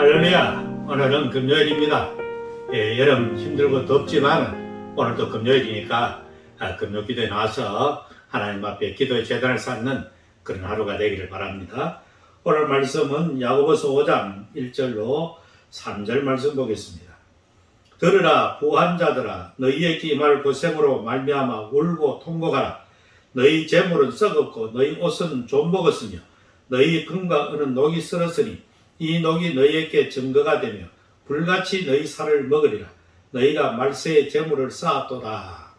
할렐루야 오늘은 금요일입니다. 예, 여름 힘들고 덥지만 오늘도 금요일이니까 아, 금요 기도에 나와서 하나님 앞에 기도의 재단을 쌓는 그런 하루가 되기를 바랍니다. 오늘 말씀은 야고보서 5장 1절로 3절 말씀 보겠습니다. 들으라 부한 자들아 너희의 기말 고생으로 말미암아 울고 통곡하라. 너희 재물은 썩었고 너희 옷은 좀 먹었으며 너희 금과 은은 녹이 쓸었으니 이 녹이 너희에게 증거가 되며 불같이 너희 살을 먹으리라 너희가 말세의 재물을 쌓았도다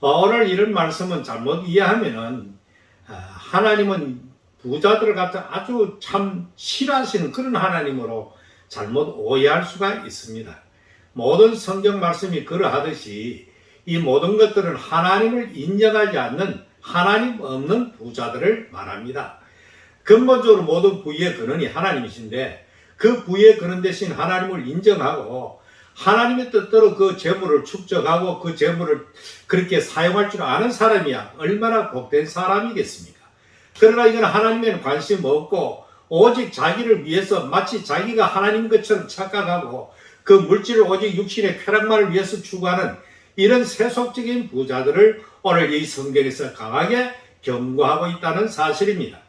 어, 오늘 이런 말씀은 잘못 이해하면은 아, 하나님은 부자들을 갖다 아주 참 싫어하시는 그런 하나님으로 잘못 오해할 수가 있습니다. 모든 성경 말씀이 그러하듯이 이 모든 것들은 하나님을 인정하지 않는 하나님 없는 부자들을 말합니다. 근본적으로 모든 부의 근원이 하나님이신데 그 부의 근원 대신 하나님을 인정하고 하나님의 뜻대로 그 재물을 축적하고 그 재물을 그렇게 사용할 줄 아는 사람이야 얼마나 복된 사람이겠습니까? 그러나 이건 하나님에는 관심 없고 오직 자기를 위해서 마치 자기가 하나님 것처럼 착각하고 그 물질을 오직 육신의 쾌락만을 위해서 추구하는 이런 세속적인 부자들을 오늘 이 성경에서 강하게 경고하고 있다는 사실입니다.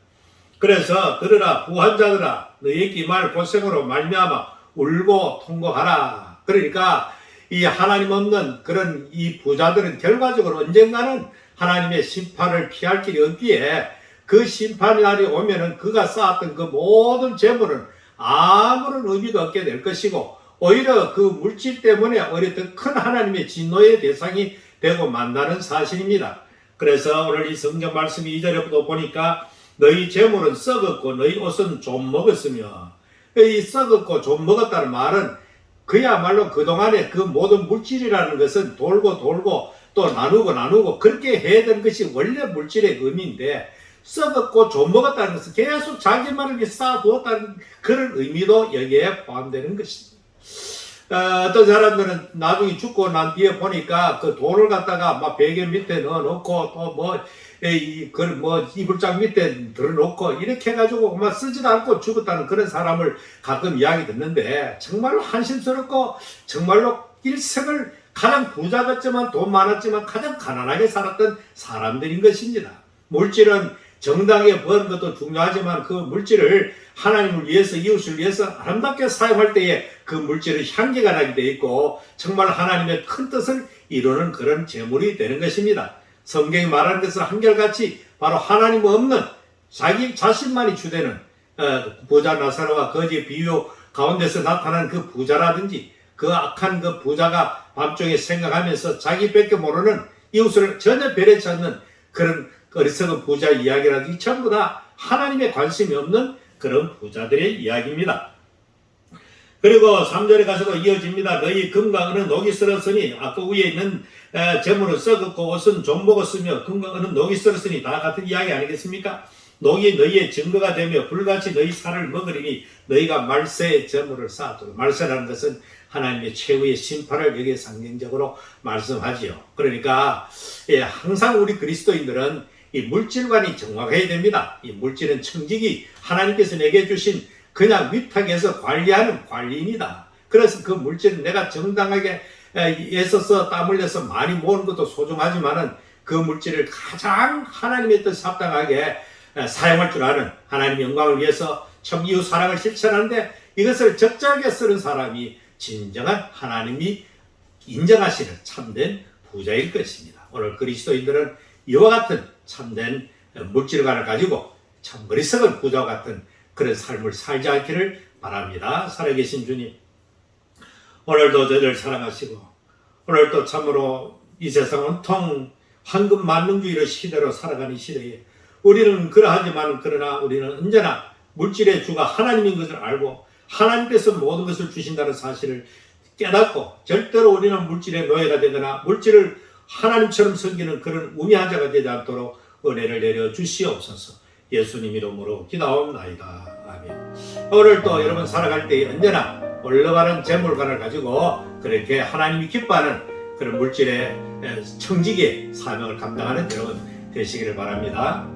그래서 들으라 부한 자들아 너희 기말 고생으로 말미암아 울고 통곡하라. 그러니까 이 하나님 없는 그런 이 부자들은 결과적으로 언젠가는 하나님의 심판을 피할 길이 없기에 그 심판의 날이 오면은 그가 쌓았던 그 모든 재물은 아무런 의미가 없게 될 것이고 오히려 그 물질 때문에 오히려 더 큰 하나님의 진노의 대상이 되고 만다는 사실입니다. 그래서 오늘 이 성경 말씀 2절에도 보니까 너희 재물은 썩었고 너희 옷은 좀 먹었으며 이 썩었고 좀 먹었다는 말은 그야말로 그동안에 그 모든 물질이라는 것은 돌고 돌고 또 나누고 나누고 그렇게 해야 것이 원래 물질의 의미인데 썩었고 좀 먹었다는 것은 계속 자기만을 쌓아두었다는 그런 의미도 여기에 포함되는 것입니다. 어, 어떤 사람들은 나중에 죽고 난 뒤에 보니까 그 돈을 갖다가 막 베개 밑에 넣어놓고 또뭐 그뭐 이불장 밑에 들어놓고 이렇게 해가지고 막 쓰지도 않고 죽었다는 그런 사람을 가끔 이야기 듣는데 정말로 한심스럽고 정말로 일생을 가장 부자 같지만 돈 많았지만 가장 가난하게 살았던 사람들인 것입니다. 물질은 정당에 버는 것도 중요하지만 그 물질을 하나님을 위해서 이웃을 위해서 아름답게 사용할 때에 그 물질은 향기가 나게 돼 있고 정말 하나님의 큰 뜻을 이루는 그런 재물이 되는 것입니다. 성경이 말하는 것은 한결같이 바로 하나님 없는 자기 자신만이 주되는 어, 부자 나사로와 거지 비유 가운데서 나타난 그 부자라든지 그 악한 그 부자가 밤중에 생각하면서 자기밖에 모르는 이웃을 전혀 배려치 않는 그런 어리석은 부자 이야기라든지 전부 다 하나님의 관심이 없는 그런 부자들의 이야기입니다. 그리고 3절에 가서도 이어집니다. 너희 금과 은은 녹이 쓸었으니 아까 위에 있는 재물은 썩었고 옷은 좀 먹었으며 금과 은은 녹이 쓸었으니 다 같은 이야기 아니겠습니까? 녹이 너희의 증거가 되며 불같이 너희 살을 먹으리니 너희가 말세의 재물을 쌓도록 말세라는 것은 하나님의 최후의 심판을 여기에 상징적으로 말씀하지요. 그러니까 예, 항상 우리 그리스도인들은 이 물질관이 정확해야 됩니다. 이 물질은 청직이 하나님께서 내게 주신 그냥 위탁에서 관리하는 관리입니다. 그래서 그 물질은 내가 정당하게 애써서 땀 흘려서 많이 모으는 것도 소중하지만은 그 물질을 가장 하나님의 뜻 합당하게 사용할 줄 아는 하나님 영광을 위해서 참 이웃 사랑을 실천하는데 이것을 적절하게 쓰는 사람이 진정한 하나님이 인정하시는 참된 부자일 것입니다. 오늘 그리스도인들은 이와 같은 참된 물질관을 가지고 참 어리석은 부자와 같은 그런 삶을 살지 않기를 바랍니다. 살아계신 주님, 오늘도 저희를 사랑하시고, 오늘도 참으로 이 세상 온통 황금 만능주의의 시대로 살아가는 시대에 우리는 그러하지만 그러나 우리는 언제나 물질의 주가 하나님인 것을 알고 하나님께서 모든 것을 주신다는 사실을 깨닫고 절대로 우리는 물질의 노예가 되거나 물질을 하나님처럼 섬기는 그런 우매한 자가 되지 않도록 은혜를 내려 주시옵소서. 예수님 이름으로 기도하옵나이다. 아멘. 오늘 또 여러분 살아갈 때 언제나 올라가는 재물관을 가지고 그렇게 하나님이 기뻐하는 그런 물질의 청지기의 사명을 감당하는 여러분 되시기를 바랍니다.